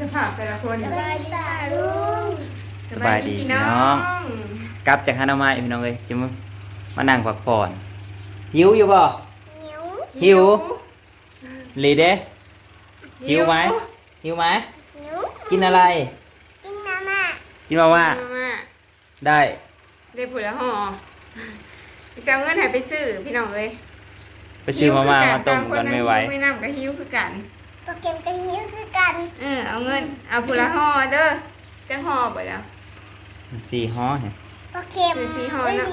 สภาพแต่ละคนสบายดีป่าลุงสบายดีพี่น้องกลับจากฮานามาอีกพี่น้องเลยจะมามานั่งพักผ่อนหิวอยู่บ่นิ้วหิวลีเด้หิวไหมหิวไหมนิ้วกินอะไร กินมาม่ากินมาว่ามาม่าได้ได้ผุละห่ออีสาวเงินใหายไปซื้อพี่น้องเลยไปซื้อมาม่ามาต้มกันไม่ไหวไม่น้ำกับหิวคือกันโปรแกรมกับนิ้วคือกันเออเอาเงิน เอาผุละห่อเด้อจังห่อไปแล้วสี่ห่อเนี่ยโปรแกรมซื้อสีห่อเนอะ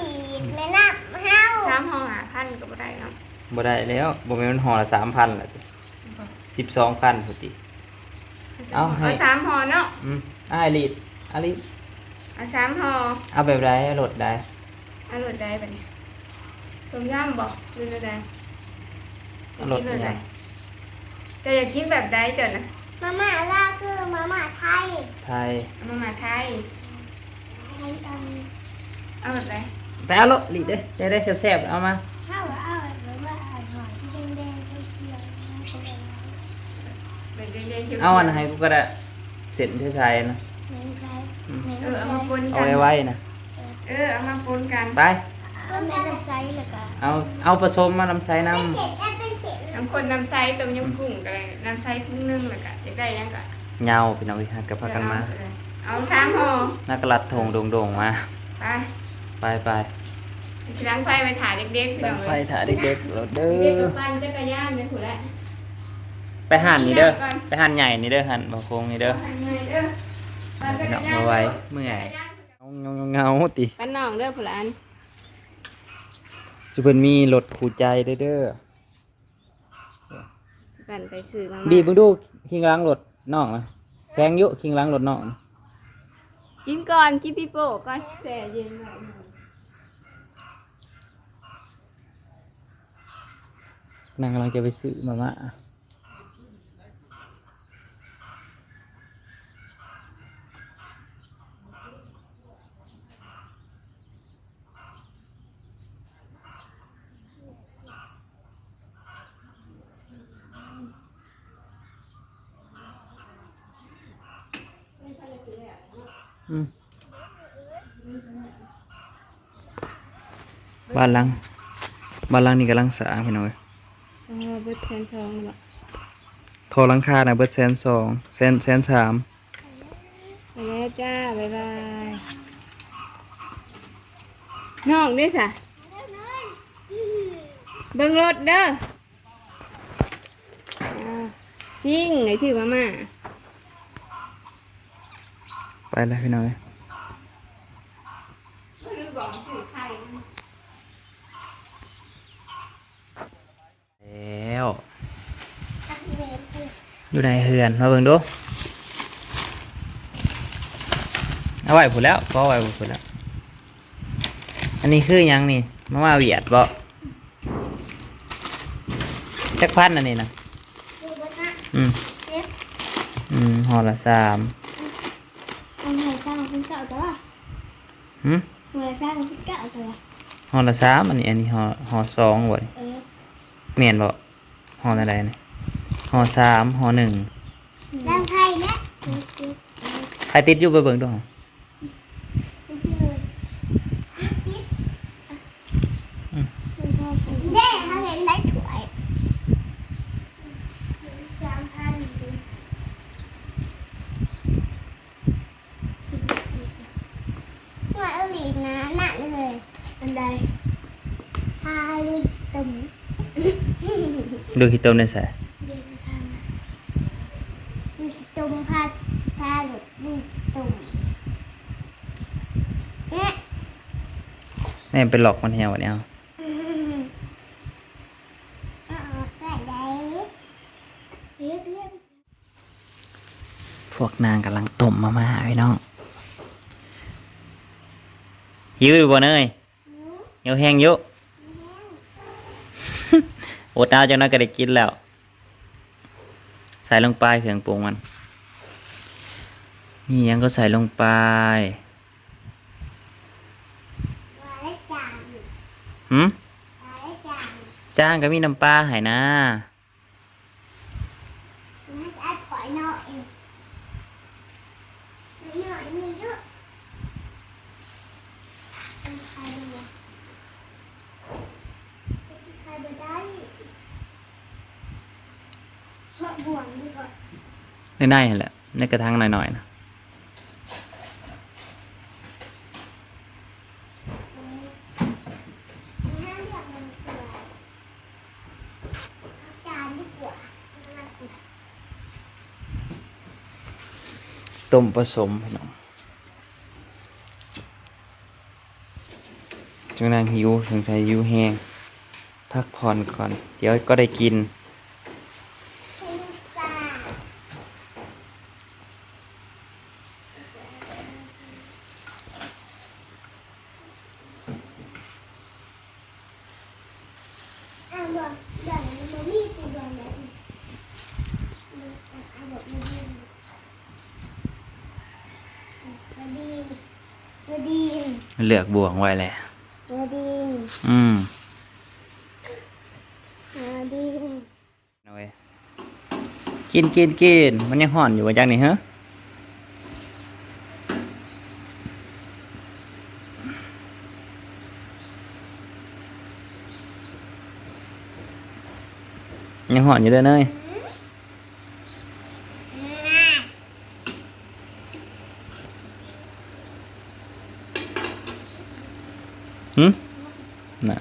แม่น้ำห้าวสามห่อหาพันก็บ่ได้เนาะบ่ได้แล้วบ่แม่นมันห่อละสามพันละสิบสองพันพอดีเอาให้ เอาสามห่อเนาะอืมอ้ายลีดอาลีดเอาสามห่อเอาแบบไรรถได้เอารสได้ปะเนี่ยต้มยำบอกหรืออะไรเอารถกินแบบใดเนี่ย จะอยากกินแบบใดเจ้ะนะมาม่าลาวคือมาม่าไทยไทยเอามามาไทยไทยกันเอาแบบใดไปเอารถลีดเด้อจะได้แซ่บๆเอามาข้าวเอาแบบว่าอาหารที่แดงๆเขียวๆนะเขาเลยแบบแดงๆเขียวๆเอาอันให้กูก็ได้เสร็จที่ไทยนะไม่ใช่อืมไม่เอใช่อเอามาปนเอากันไว้ไว้นะเออเอามาปนกันไปก็ไม่ต้องใช้เลยค่ะเอาเอาผสมมาลำไส้น้เป็นเศษแอปเป็ นเศษน้ำคนน้ำไซต้มยำกุ้งกันเลยน้ำไซทุ่งนึ่งเลยกะอยากได้ยังกะำเงาพี่น้องอีกฮะกับพากันมาเอาสามห่อนักลัดทงโด่งๆมาไปไปไปสิล้างไฟไปถ่ายเด็กๆตั้งไฟถ่ายเด็กๆรถเด้เด็กๆอกับปันจักรยานเนี่ยผู้ละไปหั่นนี่เด้อไปหั่นใหญ่นี่เด้อหั่นบางโคงนี่เด้อปันใหญ่เด้อปันจักรยานเอาไว้เมื่อยเงาเงาๆๆติปันน้องเด้อผู้ละอันจะเป็นมีรถขู่ใจเด้อ เด้อสิปันไปซื้อมาบีบมึงดูคิงล้างรถน้องนะแซงอยุคิงล้างรถน้องนะกินก่อนกินปีโป้ก่อนแช่เย็นหน่อยนางกำลังจะไปซื้อมาม่า บ้านหลังบ้านหลังนี่กำลังสร้างพี่น้อยเออเบิดแทนซองแล้วโทรหลังคานะเบิดแสนสองแสนแสนสามไปแล้วจ้าบ๊ายบายน้องด้วยสะเบิ่งรถเด้ออ่าจริงไหนชื่อมาม่า ไปแล้วพี่น้อยแล้ว อยู่ในเฮือนมาเบิ่งดูเอาไว้ผุดแล้วก็ไว้ผุดแล้ว อันนี้คือหยังนี่มามาเวียดบ่จักพันอันนี้นะดูบนหน้าอืมเล็บอืมห่อละสาม เอาหน่อยสร้าง เป็นเก่าแต่ว่าหืมหน่อยสร้างเป็นเก่าแต่ว่าห่อละสามอันนี้อันนี้ห่อห่อสองบ่นี่เออเมียนบ่ห่ออะไรนี่ห่อสามห่อหนึ่ง ด้านไทยและใครติดอยู่ไปเบิ่งดูห่อ เด้เขาเห็นได้ถวยสามพันหน่วยอลีนะหนักเลยอันใดพาลุยตุ่ม ดูขี้ต้มได้ใส่เดินทางมาลุยตุ่มพาพาหลุดลุยตุ่มเนี่ยแม่เป็นหลอกมันแฮวเนี่ยเอาอ๋อใส่ได้เรียกเรียกพวกนางกำลังต้มมาม่าพี่น้องหิวอยู่บ่เนยหิวแห้งอยู่อ ดเอาจังนั้นก็ได้กินแล้ว ใส่ลงไปเครื่องปรุงมันนี่ยังก็ใส่ลงไปมาและจานหืมมาและจานจ้างก็มีน้ำปลาให้นะมันจะถอยหน่อย ในในๆนั่นแหละในกระทั่งหน่อยๆนะห้าเลือกมันเกลือจานดีกว่าต้มผสมพี่น้องจังนางหิวสงสัยหิวแห้งพักผ่อนก่อน เดี๋ยวก็ได้กินจานอะบอกเดี๋ยวมันมีตัวแบบนี้อะบอกมันมีบดีบดี เลือกบวงไว้แหละบดีอืมบดีเอาไว้กินกินกินมันยังห่อนอยู่ว่าจังนี่ฮะยังห่อนอยู่เด้อเนยหึน่ะ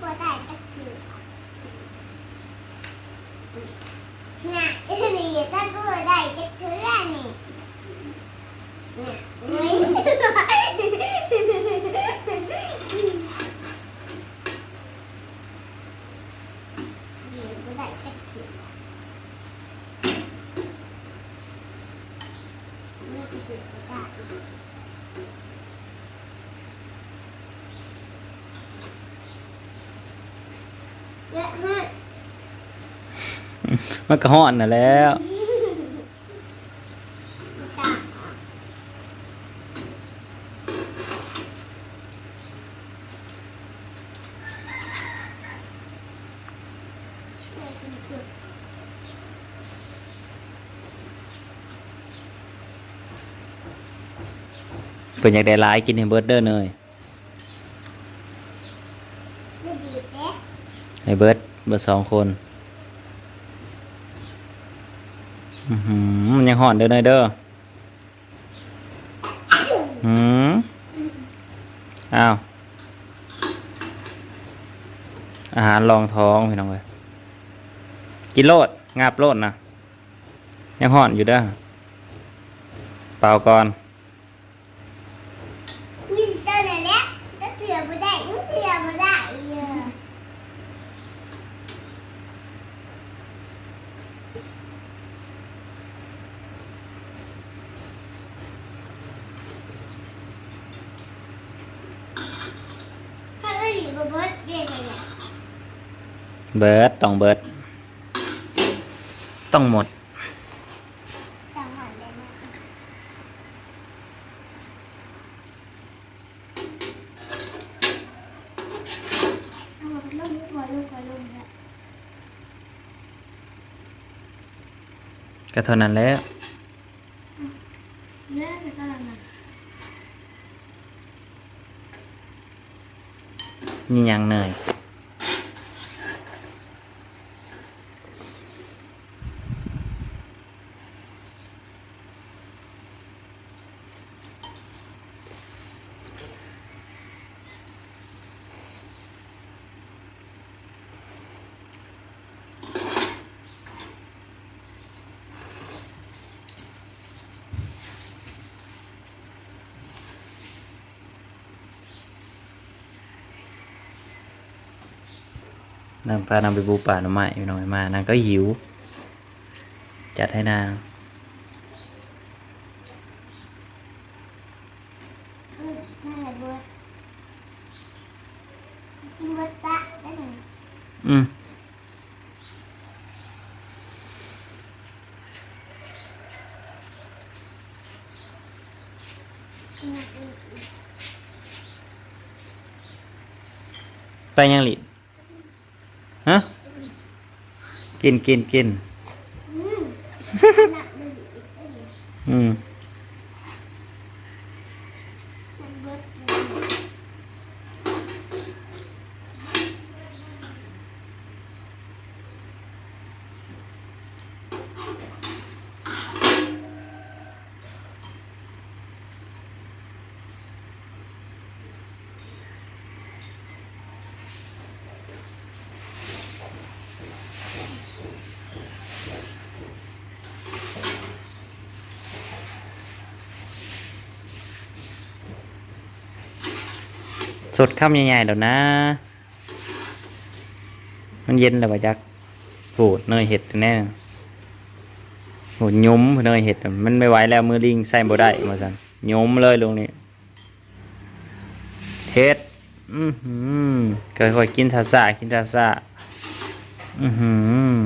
หัวใจตะคือน่ะนี่ถ้ากูได้จะคือนี่น่ะเฮ้ยนี่กูได้ตะคือนี่คือกูได้เยอะ มันก็ห่อนน่ะแล้ว เป็นอยากได้หลายกินให้เบิดเด้อเนยไม่ดีเด้ให้เบิร์ดเบิดสองคนอือหือมันยังห่อนเด้อเนยเด้อหืมอ้าวอาหารรองท้องพี่น้องเลย กินโลด งาบโลดนะยังห่อนอยู่เด้อเปล่าก่อนมินเตอร์นั่นแหละจะเถื่อบ่ได้มันเถื่อบ่ได้เยอะถ้าเอ้ยบ่เบิดเด้เลยเนี่ยเบิร์ดต้องเบิร์ด ต้องหมดจังหวะได้นะเอาลงนิดหัวลงหัวลงเนี่ยก็เท่านั้นแล้วเยอะแต่ก็ลังนะนี่ยังเนย นางพานางไปบูป่าหน่อไม้พี่น้องมานางก็หิว จัดให้นางเออนั่นแหละเบิดกินเบิดตะได้หนึ่งอืมกินอีกอีกไปยังหลิฮะ กินกินกิน อืมหนักเลยอีกอีก อืม มันเบิดเลย สดข้ามใหญ่ๆเดี๋ยวนะ มันเย็นแล้วบ่จักโหดเนยเห็ดแน่โหดยมเนยเห็ด มันไม่ไหวแล้วมือลิงใส่บ่ได้มาสั่นยมเลยลงนี้เฮ็ดอือหือค่อยๆกินซาซากินซาซาอือหือ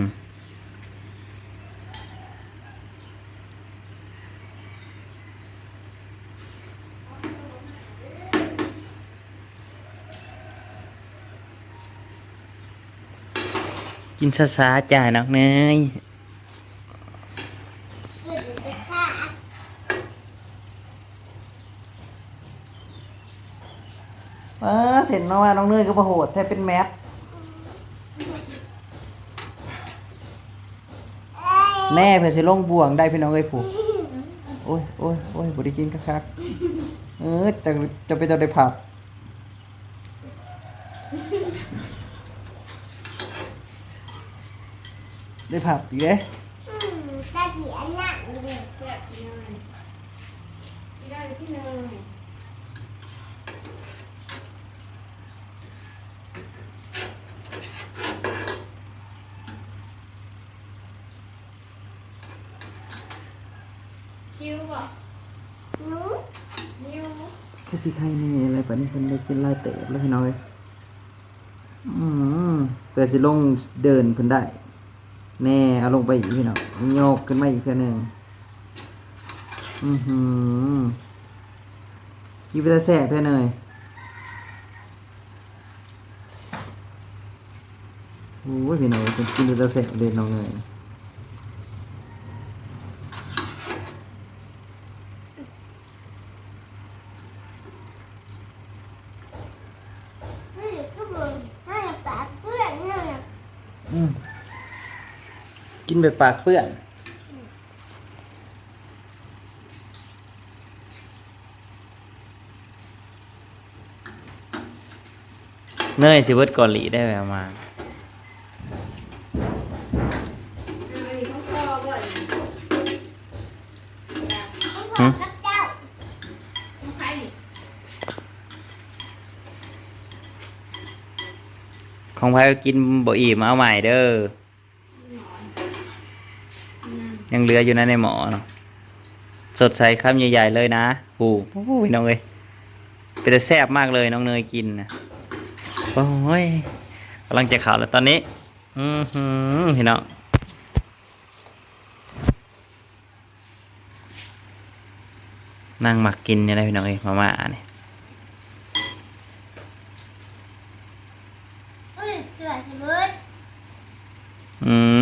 กินซาซาจ้านักเนยหยุดไปค่ะว้าเสร็จแล้วว่าน้องเนยก็มาโหดแทบเป็นแมทแน่เพื่อสิลงบ่วงได้พี่น้องเอ้ยผูกโอ้ยโอ้ยโอ้ยบ่ได้กินคักๆเออจะจะไปตัวได้ผับ ได้ผับอีกเด้อืมตาจีอันนั้นเลยแบบนี้ได้พี่เนคิวบ่หนูคิวคือสิใครนี่อะไรปะนี่เพิ่นได้กินหลายเตะแล้วพี่น้อย อืมเพื่อสิลงเดินเพิ่นได้ แน่เอาลงไปอีกพี่น้องโยกขึ้นมาอีกเทื่อหนึงอือหือยิบไปแต่แซ่บเท่าเนยโอ้ยพี่น้องกินไปแต่แซ่บเลยน้องเนย เฮ้ยก็บอกให้ปากเปื้อนเนี่ย อืมกิ นแบบปากเปื้อน เนยสิเบิดเกาหลีได้แบบมา อันนี้ต้องคอบ่อยพ่อกับเจ้าต้องใครของไพ่กินบ่อิ่มเอาใหม่เด้อ ยังเหลืออยู่นะในหมอเนาะสดใสคำใหญ่ๆเลยนะโอ้โหน้องเอ้ยเป็นแต่แซ่บมากเลยน้องเนยกินนะโอ้ยกำลังจะข่าวแล้วตอนนี้อือหือพี่น้องนั่งหมักกินเนี่ยได้พี่น้องเอ้ยมาม่าเนี่ยเอ้ยเสือสิเบิดอืม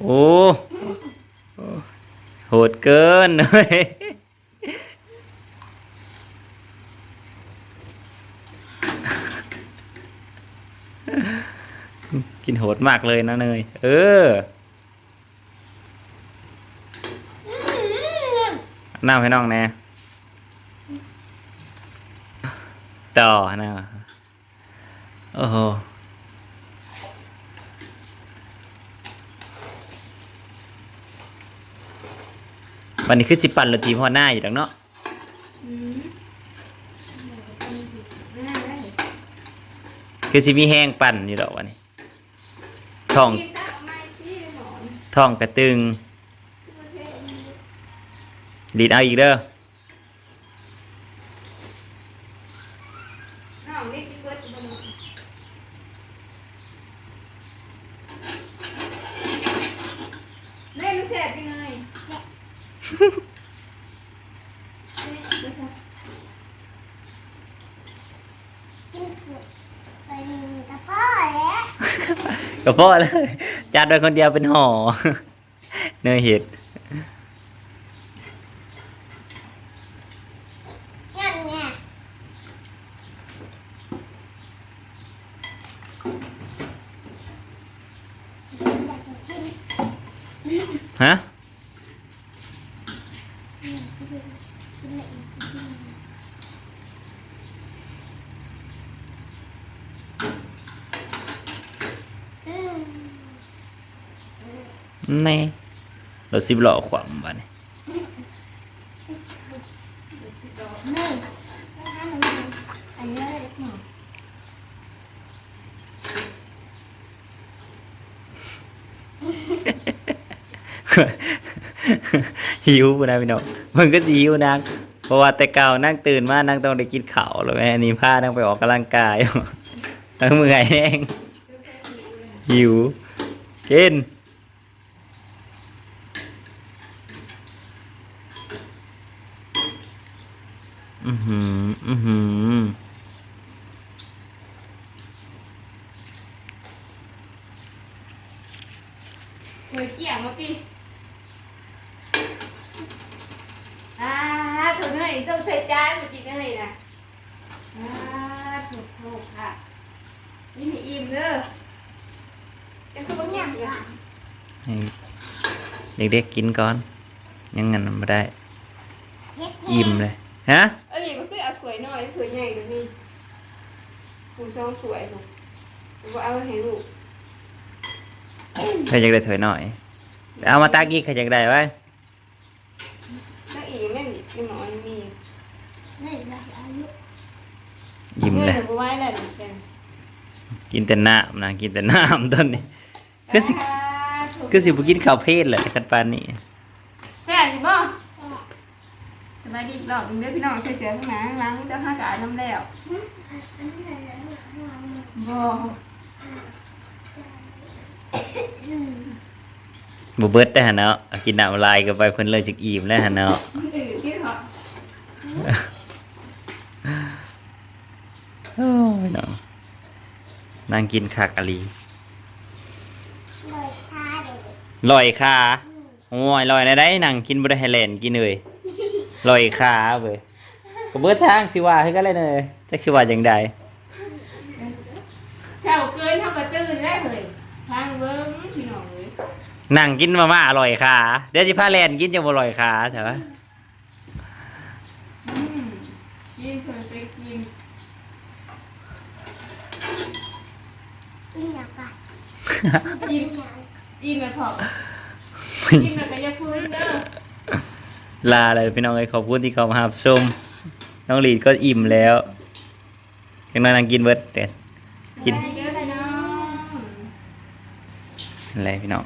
โอ้ โหดเกินเลยกินโหดมากเลยนะเนย เออ น้ำให้น้องแน่ต่อนะโอ้โห วันนี้คือจิปั่นรถทีพ่อหน้าอยู่ดังเนาะคือสิมีแห้งปั่นอยู่ดอกวันนี้ท้องท่อนท้องกระตึงดีดเอาอีกเด้อ น้องนี่สิเบิดบ่หมดเล่นลูกแสบยังไง กินเผือกไปหนึ่งกระป๋อแล้ว ก็พอเลยจัดไว้คนเดียวเป็นห่อเนยเห็ด แน่เราสิบหล่อขวามบ้นหิวนะพี่น้องมันก็หิวนะเพราะว่าแต่เก่านั่งตื่นมานั่งต้องได้กินข้าวแล้วแม่นี่พานั่งไปออกกำลังกายทั้งเมื่อยแห้งหิวกิน อือหือ อือหือเฮ้ยเกี่ยงมาติอ่าถูกเนยต้องใส่จานมาจีเนยนะอ่าถูกถูกค่ะนี่มีอิ่มเด้อยังคือบ่เกี่ยงอยู่ให้เด็กๆกินก่อน ยังงั้นไม่ได้ อิ่มเลย ฮะเอ้ยมันคือเอาสวยหน่อยสวยใหญ่เดี๋ยวนี้หูช่องสวยลูกว่าเอาให้ลูกใครอยากได้ถอยหน่อย เอามาตากอีกใครอยากได้ไว้นักอีกแม่นอีกหมอนี่มีไม่ได้อายุยิ้มเลยเงินบ่ไหว้แล้วนี่แซ่กินแต่น้ำนะกินแต่น้ำต้นนี้ก็สิอ่าถูก็สิบกินข้าวเพศเลยคันปานนี้แซ่บอยู่บ่ส บายดีอีกรอบหนึงเด้อพี่น้องใส่เสื้อข้างหน้าข้างหลังเจ้าห้ากาน้ำแล้วอันนี้อะไรนะข้างหลังบ่บ่เบิดได้อหั่นเนาะเอากินน้ำลายกันไปเพิ่นเลยจักอิ่มแล้วหั่นเนาะอือที่เหรอโอ้ยเนาะนั่งกินคักอะลีเลยทาเด็กลอยขาโอ้ยลอยในได้นั่งกินบ่ได้ให้เล่นกินเลย ลอยขาเว้ยก็เบิดทางสิว่าคือกันเลยเด้อจักสิว่าจังไดเช้าเกินเท่ากับตื่นแล้วเลยทางเบิ่งพี่น้องเอ้ยนั่งกินมาม่าอร่อยขาเดี๋ยวสิพาแล่นกินจังบ่อร่อยขาใช่ปะอืมกินสวยไปกินกินอย่างกันกินกินอย่างกินมาเถอะกินแล้วก็อย่าฟื้นเด้อ ลาเลยพี่น้องเอ้ยขอบคุณที่เข้ามารับชม น้องหลีดก็อิ่มแล้วยังนั่งกินเบิดเด็ดกินสบายดีเด้อพี่น้องอะไรพี่น้อง